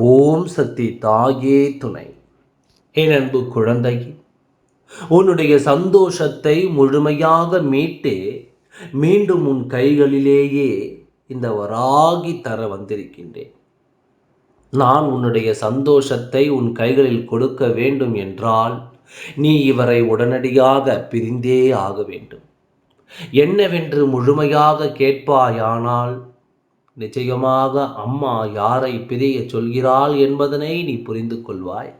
ஓம் சக்தி தாயே துணை. என் அன்பு குழந்தை உன்னுடைய சந்தோஷத்தை முழுமையாக மீட்டு மீண்டும் உன் கைகளிலேயே இந்த வராகி தர வந்திருக்கின்றேன். நான் உன்னுடைய சந்தோஷத்தை உன் கைகளில் கொடுக்க வேண்டும் என்றால் நீ இவரை உடனடியாக பிரிந்தே ஆக வேண்டும். என்னவென்று முழுமையாக கேட்பாயானால் நிச்சயமாக அம்மா யாரை பிரிய சொல்கிறாள் என்பதனை நீ புரிந்து கொள்வாய்.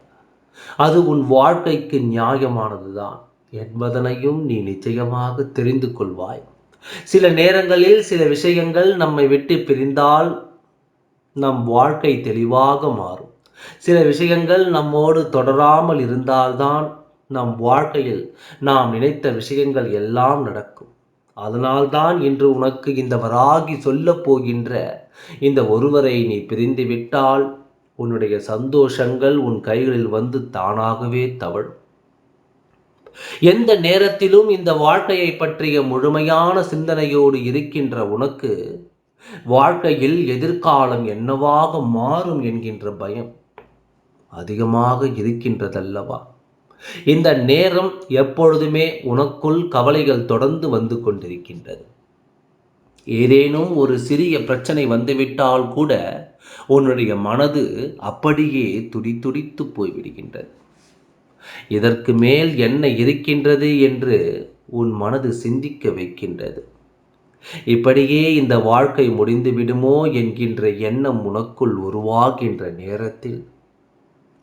அது உன் வாழ்க்கைக்கு நியாயமானதுதான் என்பதனையும் நீ நிச்சயமாக தெரிந்து கொள்வாய். சில நேரங்களில் சில விஷயங்கள் நம்மை விட்டு பிரிந்தால் நம் வாழ்க்கை தெளிவாக மாறும். சில விஷயங்கள் நம்மோடு தொடராமல் இருந்தால்தான் நம் வாழ்க்கையில் நாம் நினைத்த விஷயங்கள் எல்லாம் நடக்கும். அதனால்தான் இன்று உனக்கு இந்த வராகி சொல்லப் போகின்ற இந்த ஒருவரை நீ பிரிந்து விட்டால் உன்னுடைய சந்தோஷங்கள் உன் கைகளில் வந்து தானாகவே தவழும். எந்த நேரத்திலும் இந்த வாழ்க்கையை பற்றிய முழுமையான சிந்தனையோடு இருக்கின்ற உனக்கு வாழ்க்கையில் எதிர்காலம் என்னவாக மாறும் என்கின்ற பயம் அதிகமாக இருக்கின்றதல்லவா? இந்த நேரம் எப்பொழுதுமே உனக்குள் கவலைகள் தொடர்ந்து வந்து கொண்டிருக்கின்றது. ஏதேனும் ஒரு சிறிய பிரச்சனை வந்துவிட்டால் கூட உன்னுடைய மனது அப்படியே துடி துடித்து போய்விடுகின்றது. இதற்கு மேல் என்ன இருக்கின்றது என்று உன் மனது சிந்திக்க வைக்கின்றது. இப்படியே இந்த வாழ்க்கை முடிந்து விடுமோ என்கின்ற எண்ணம் உனக்குள் உருவாகின்ற நேரத்தில்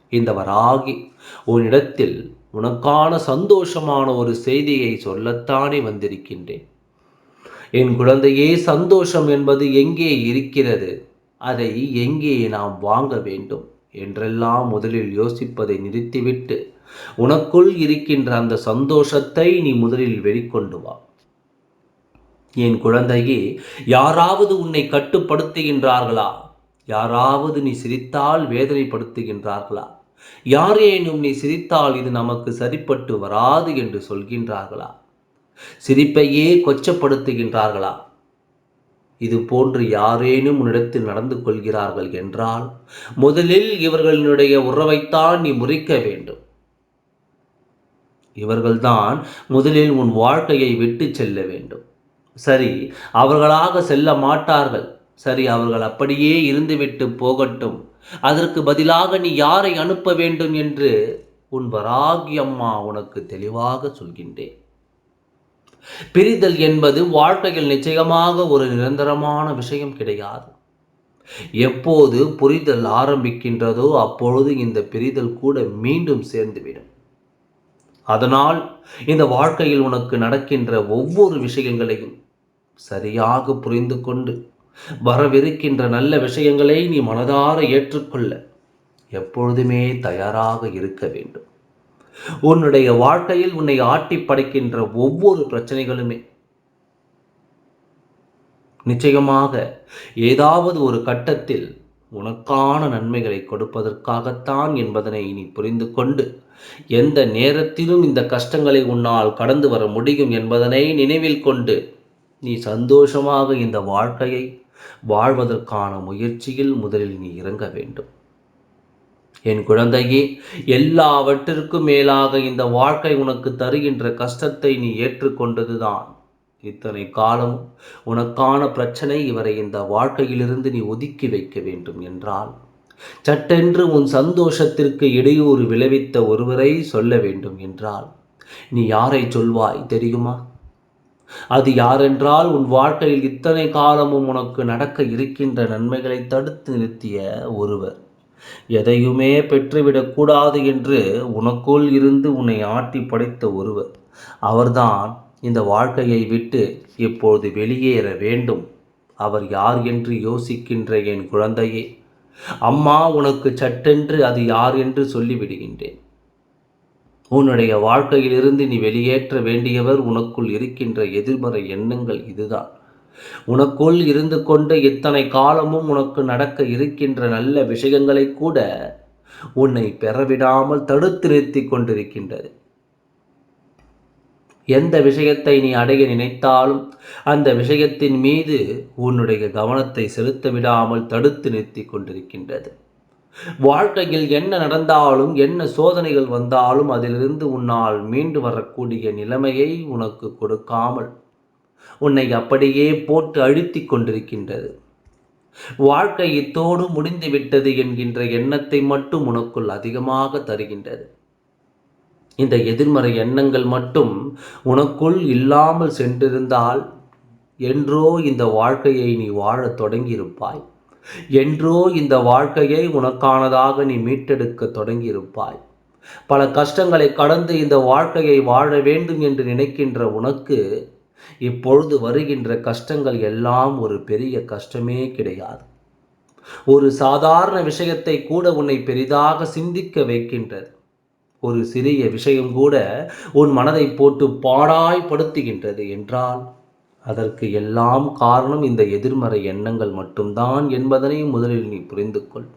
இந்த வராகி உன்னிடத்தில் உனக்கான சந்தோஷமான ஒரு செய்தியை சொல்லத்தானே வந்திருக்கின்றேன். என் குழந்தையே சந்தோஷம் என்பது எங்கே இருக்கிறது? அதை எங்கே நாம் வாங்க வேண்டும்? என்றெல்லாம் முதலில் யோசிப்பதை நிறுத்திவிட்டு உனக்குள் இருக்கின்ற அந்த சந்தோஷத்தை நீ முதலில் வெளிக்கொண்டு வா. என் குழந்தையே யாராவது உன்னை கட்டுப்படுத்துகின்றார்களா? யாராவது நீ சிரித்தால் வேதனைப்படுத்துகின்றார்களா? யாரேனும் நீ சிரித்தால் இது நமக்கு சரிப்பட்டு வராது என்று சொல்கின்றார்களா? சிரிப்பையே கொச்சப்படுத்துகின்றார்களா? இது போன்று யாரேனும் உன்னிடத்தில் நடந்து கொள்கிறார்கள் என்றால் முதலில் இவர்களினுடைய உறவைத்தான் நீ முறிக்க வேண்டும். இவர்கள்தான் முதலில் உன் வாழ்க்கையை விட்டு செல்ல வேண்டும். சரி அவர்களாக செல்ல மாட்டார்கள். சரி அவர்கள் அப்படியே இருந்துவிட்டு போகட்டும். அதற்கு பதிலாக நீ யாரை அனுப்ப வேண்டும் என்று உன் வராகி அம்மா உனக்கு தெளிவாக சொல்கின்றேன். பிரிதல் என்பது வாழ்க்கையில் நிச்சயமாக ஒரு நிரந்தரமான விஷயம் கிடையாது. எப்போது புரிதல் ஆரம்பிக்கின்றதோ அப்பொழுது இந்த பிரிதல் கூட மீண்டும் சேர்ந்துவிடும். அதனால் இந்த வாழ்க்கையில் உனக்கு நடக்கின்ற ஒவ்வொரு விஷயங்களையும் சரியாக புரிந்து கொண்டு வரவிருக்கின்ற நல்ல விஷயங்களை நீ மனதார ஏற்றுக்கொள்ள எப்பொழுதுமே தயாராக இருக்க வேண்டும். உன்னுடைய வாழ்க்கையில் உன்னை ஆட்டி படைக்கின்ற ஒவ்வொரு பிரச்சனைகளுமே நிச்சயமாக ஏதாவது ஒரு கட்டத்தில் உனக்கான நன்மைகளை கொடுப்பதற்காகத்தான் என்பதனை நீ புரிந்து கொண்டு எந்த நேரத்திலும் இந்த கஷ்டங்களை உன்னால் கடந்து வர முடியும் என்பதனை நினைவில் கொண்டு நீ சந்தோஷமாக இந்த வாழ்க்கையை வாழ்வதற்கான முயற்சியில் முதலில் நீ இறங்க வேண்டும். என் குழந்தையே எல்லாவற்றிற்கும் மேலாக இந்த வாழ்க்கை உனக்கு தருகின்ற கஷ்டத்தை நீ ஏற்றுக்கொண்டதுதான். இத்தனை காலம் உனக்கான பிரச்சனை இவரை இந்த வாழ்க்கையிலிருந்து நீ ஒதுக்கி வைக்க வேண்டும் என்றால் சட்டென்று உன் சந்தோஷத்திற்கு இடையூறு விளைவித்த ஒருவரை சொல்ல வேண்டும் என்றால் நீ யாரை சொல்வாய் தெரியுமா? அது யாரென்றால் உன் வாழ்க்கையில் இத்தனை காலமும் உனக்கு நடக்க இருக்கின்ற நன்மைகளை தடுத்து நிறுத்திய ஒருவர். எதையுமே பெற்றுவிடக்கூடாது என்று உனக்குள் இருந்து உன்னை ஆட்டி படைத்த ஒருவர். அவர்தான் இந்த வாழ்க்கையை விட்டு இப்பொழுது வெளியேற வேண்டும். அவர் யார் என்று யோசிக்கின்ற என் குழந்தையே அம்மா உனக்கு சட்டென்று அது யார் என்று சொல்லிவிடுகின்றேன். உன்னுடைய வாழ்க்கையிலிருந்து நீ வெளியேற்ற வேண்டியவர் உனக்குள் இருக்கின்ற எதிர்மறை எண்ணங்கள் இதுதான். உனக்குள் இருந்து கொண்டு இத்தனை காலமும் உனக்கு நடக்க இருக்கின்ற நல்ல விஷயங்களை கூட உன்னை பெறவிடாமல் தடுத்து நிறுத்தி கொண்டிருக்கின்றது. எந்த விஷயத்தை நீ அடைய நினைத்தாலும் அந்த விஷயத்தின் மீது உன்னுடைய கவனத்தை செலுத்த விடாமல் தடுத்து நிறுத்தி கொண்டிருக்கின்றது. வாழ்க்கையில் என்ன நடந்தாலும் என்ன சோதனைகள் வந்தாலும் அதிலிருந்து உன்னால் மீண்டு வரக்கூடிய நிலைமையை உனக்கு கொடுக்காமல் உன்னை அப்படியே போட்டு அழுத்தி கொண்டிருக்கின்றது. வாழ்க்கை இத்தோடு முடிந்துவிட்டது என்கின்ற எண்ணத்தை மட்டும் உனக்குள் அதிகமாக தருகின்றது. இந்த எதிர்மறை எண்ணங்கள் மட்டும் உனக்குள் இல்லாமல் சென்றிருந்தால் என்றோ இந்த வாழ்க்கையை நீ வாழத் தொடங்கியிருப்பாய். என்றோ இந்த வாழ்க்கையை உனக்கானதாக நீ மீட்டெடுக்க தொடங்கியிருப்பாய். பல கஷ்டங்களை கடந்து இந்த வாழ்க்கையை வாழ வேண்டும் என்று நினைக்கின்ற உனக்கு இப்பொழுது வருகின்ற கஷ்டங்கள் எல்லாம் ஒரு பெரிய கஷ்டமே கிடையாது. ஒரு சாதாரண விஷயத்தை கூட உன்னை பெரிதாக சிந்திக்க வைக்கின்றது. ஒரு சிறிய விஷயம் கூட உன் மனதை போட்டு பாடாய்படுத்துகின்றது என்றால் அதற்கு எல்லாம் காரணம் இந்த எதிர்மறை எண்ணங்கள் மட்டும்தான் என்பதனை முதலில் நீ புரிந்து கொள்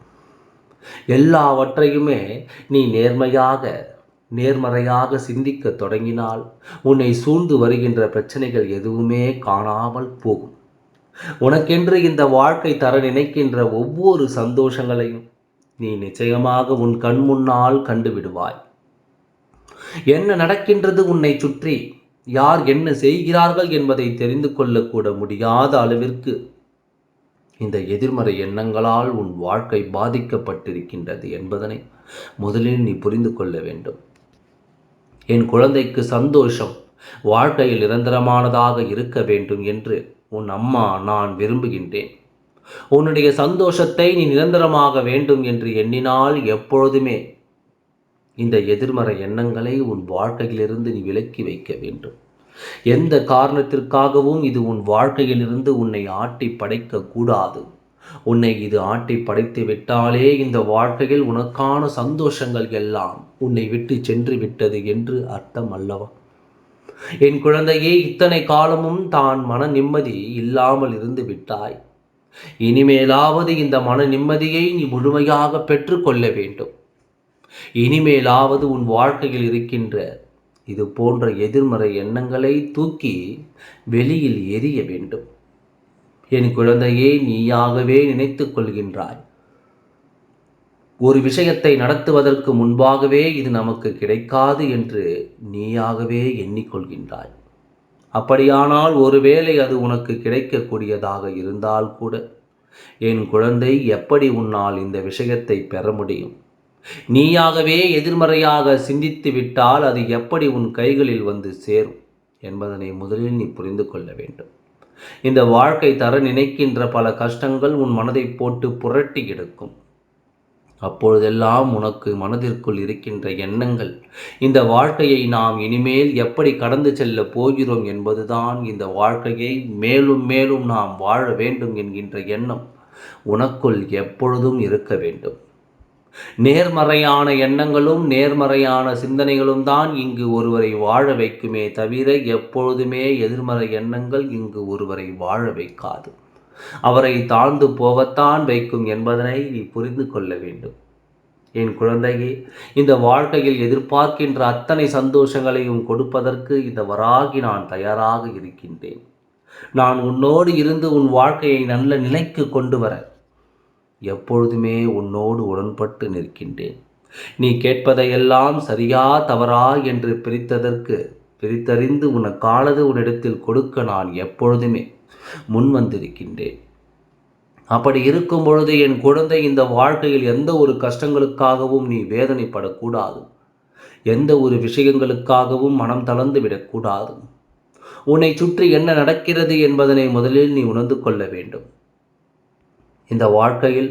எல்லாவற்றையுமே நீ நேர்மையாக நேர்மறையாக சிந்திக்க தொடங்கினால் உன்னை சூழ்ந்து வருகின்ற பிரச்சனைகள் எதுவுமே காணாமல் போகும். உனக்கென்று இந்த வாழ்க்கை தர நினைக்கின்ற ஒவ்வொரு சந்தோஷங்களையும் நீ நிச்சயமாக உன் கண் முன்னால் கண்டுவிடுவாய் என்ன நடக்கின்றது உன்னை சுற்றி? யார் என்ன செய்கிறார்கள் என்பதை தெரிந்து கொள்ளக்கூட முடியாத அளவிற்கு இந்த எதிர்மறை எண்ணங்களால் உன் வாழ்க்கை பாதிக்கப்பட்டிருக்கின்றது என்பதனை முதலில் நீ புரிந்து கொள்ள வேண்டும். என் குழந்தைக்கு சந்தோஷம் வாழ்க்கையில் நிரந்தரமானதாக இருக்க வேண்டும் என்று உன் அம்மா நான் விரும்புகின்றேன். உன்னுடைய சந்தோஷத்தை நீ நிரந்தரமாக வேண்டும் என்று எண்ணினால் எப்பொழுதுமே இந்த எதிர்மறை எண்ணங்களை உன் வாழ்க்கையிலிருந்து நீ விலக்கி வைக்க வேண்டும். எந்த காரணத்திற்காகவும் இது உன் வாழ்க்கையிலிருந்து உன்னை ஆட்டி படைக்க கூடாது. உன்னை இது ஆட்டி படைத்து விட்டாலே இந்த வாழ்க்கையில் உனக்கான சந்தோஷங்கள் எல்லாம் உன்னை விட்டு சென்று விட்டது என்று அர்த்தம் அல்லவா? என் குழந்தையே இத்தனை காலமும் தான் மன நிம்மதி இல்லாமல் இருந்து விட்டாய். இனிமேலாவது இந்த மன நிம்மதியை நீ முழுமையாக பெற்றுக்கொள்ள வேண்டும். இனிமேலாவது உன் வாழ்க்கையில் இருக்கின்ற இது போன்ற எதிர்மறை எண்ணங்களை தூக்கி வெளியில் எரிய வேண்டும். என் குழந்தையே நீயாகவே நினைத்து கொள்கின்றாய். ஒரு விஷயத்தை நடத்துவதற்கு முன்பாகவே இது நமக்கு கிடைக்காது என்று நீயாகவே எண்ணிக்கொள்கின்றாய். அப்படியானால் ஒருவேளை அது உனக்கு கிடைக்கக்கூடியதாக இருந்தால் கூட என் குழந்தை எப்படி உன்னால் இந்த விஷயத்தை பெற முடியும்? நீயாகவே எதிர்மறையாக சிந்தித்து விட்டால் அது எப்படி உன் கைகளில் வந்து சேரும் என்பதனை முதலில் நீ புரிந்து கொள்ள வேண்டும். இந்த வாழ்க்கை தர நினைக்கின்ற பல கஷ்டங்கள் உன் மனதை போட்டு புரட்டி எடுக்கும். அப்பொழுதெல்லாம் உனக்கு மனதிற்குள் இருக்கின்ற எண்ணங்கள் இந்த வாழ்க்கையை நாம் இனிமேல் எப்படி கடந்து செல்ல போகிறோம் என்பதுதான் இந்த வாழ்க்கையை மேலும் மேலும் நாம் வாழ வேண்டும் என்கின்ற எண்ணம் உனக்குள் எப்பொழுதும் இருக்க வேண்டும். நேர்மறையான எண்ணங்களும் நேர்மறையான சிந்தனைகளும் தான் இங்கு ஒருவரை வாழ வைக்குமே தவிர எப்பொழுதுமே எதிர்மறை எண்ணங்கள் இங்கு ஒருவரை வாழ வைக்காது. அவரை தாழ்ந்து போகத்தான் வைக்கும் என்பதனை நீ புரிந்து கொள்ள வேண்டும். என் குழந்தையே இந்த வாழ்க்கையில் எதிர்பார்க்கின்ற அத்தனை சந்தோஷங்களையும் கொடுப்பதற்கு இந்த வராகி நான் தயாராக இருக்கின்றேன். நான் உன்னோடு இருந்து உன் வாழ்க்கையை நல்ல நிலைக்கு கொண்டு வர எப்பொழுதுமே உன்னோடு உடன்பட்டு நிற்கின்றேன். நீ கேட்பதையெல்லாம் சரியா தவறா என்று பிரித்ததற்கு பிரித்தறிந்து உனக்கானது உன்னிடத்தில் கொடுக்க நான் எப்பொழுதுமே முன் வந்திருக்கின்றேன். அப்படி இருக்கும் பொழுது என் குழந்தை இந்த வாழ்க்கையில் எந்த ஒரு கஷ்டங்களுக்காகவும் நீ வேதனைப்படக்கூடாது. எந்த ஒரு விஷயங்களுக்காகவும் மனம் தளர்ந்து விடக்கூடாது. உன்னை சுற்றி என்ன நடக்கிறது என்பதனை முதலில் நீ உணர்ந்து கொள்ள வேண்டும். இந்த வாழ்க்கையில்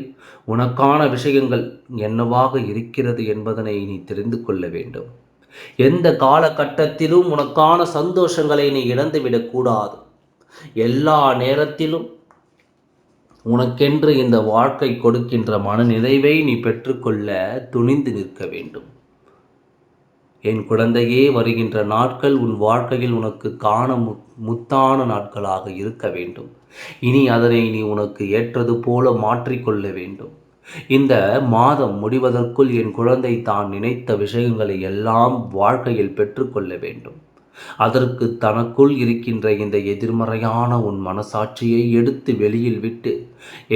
உனக்கான விஷயங்கள் என்னவாக இருக்கிறது என்பதனை நீ தெரிந்து கொள்ள வேண்டும். எந்த காலகட்டத்திலும் உனக்கான சந்தோஷங்களை நீ இழந்துவிடக்கூடாது எல்லா நேரத்திலும் உனக்கென்று இந்த வாழ்க்கை கொடுக்கின்ற மனநிறைவை நீ பெற்றுக்கொள்ள துணிந்து நிற்க வேண்டும். என் குழந்தையே வருகின்ற நாட்கள் உன் வாழ்க்கையில் உனக்கு காண முத்தான நாட்களாக இருக்க வேண்டும். இனி அதனை நீ உனக்கு ஏற்றது போல மாற்றிக்கொள்ள வேண்டும். இந்த மாதம் முடிவதற்குள் என் குழந்தை தான் நினைத்த விஷயங்களை எல்லாம் வாழ்க்கையில் பெற்றுக்கொள்ள வேண்டும். அதற்கு தனக்குள் இருக்கின்ற இந்த எதிர்மறையான உன் மனசாட்சியை எடுத்து வெளியில் விட்டு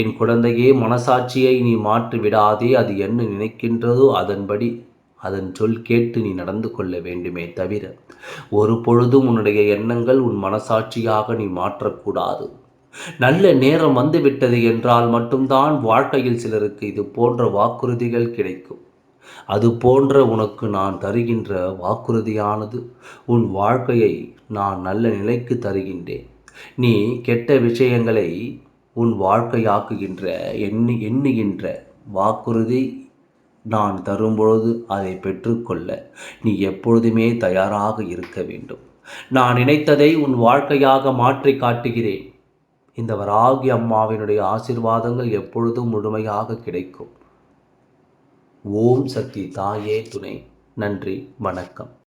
என் குழந்தையே மனசாட்சியை நீ மாற்றி விடாதே அது என்ன நினைக்கின்றதோ அதன்படி அதன் சொல் கேட்டு நீ நடந்து கொள்ள வேண்டுமே தவிர ஒரு பொழுதும் உன்னுடைய எண்ணங்கள் உன் மனசாட்சியாக நீ மாற்றக்கூடாது. நல்ல நேரம் வந்துவிட்டது என்றால் மட்டும்தான் வாழ்க்கையில் சிலருக்கு இது போன்ற வாக்குறுதிகள் கிடைக்கும். அது போன்ற உனக்கு நான் தருகின்ற வாக்குறுதியானது உன் வாழ்க்கையை நான் நல்ல நிலைக்கு தருகின்றேன். நீ கெட்ட விஷயங்களை உன் வாழ்க்கையாக்குகின்ற எண்ணு எண்ணுகின்ற வாக்குறுதி நான் தரும்பொழுது அதை பெற்றுக்கொள்ள நீ எப்பொழுதுமே தயாராக இருக்க வேண்டும். நான் நினைத்ததை உன் வாழ்க்கையாக மாற்றி காட்டுகிறேன். இந்த வராகி அம்மாவினுடைய ஆசிர்வாதங்கள் எப்பொழுதும் முழுமையாக கிடைக்கும். ஓம் சக்தி தாயே துணை. நன்றி வணக்கம்.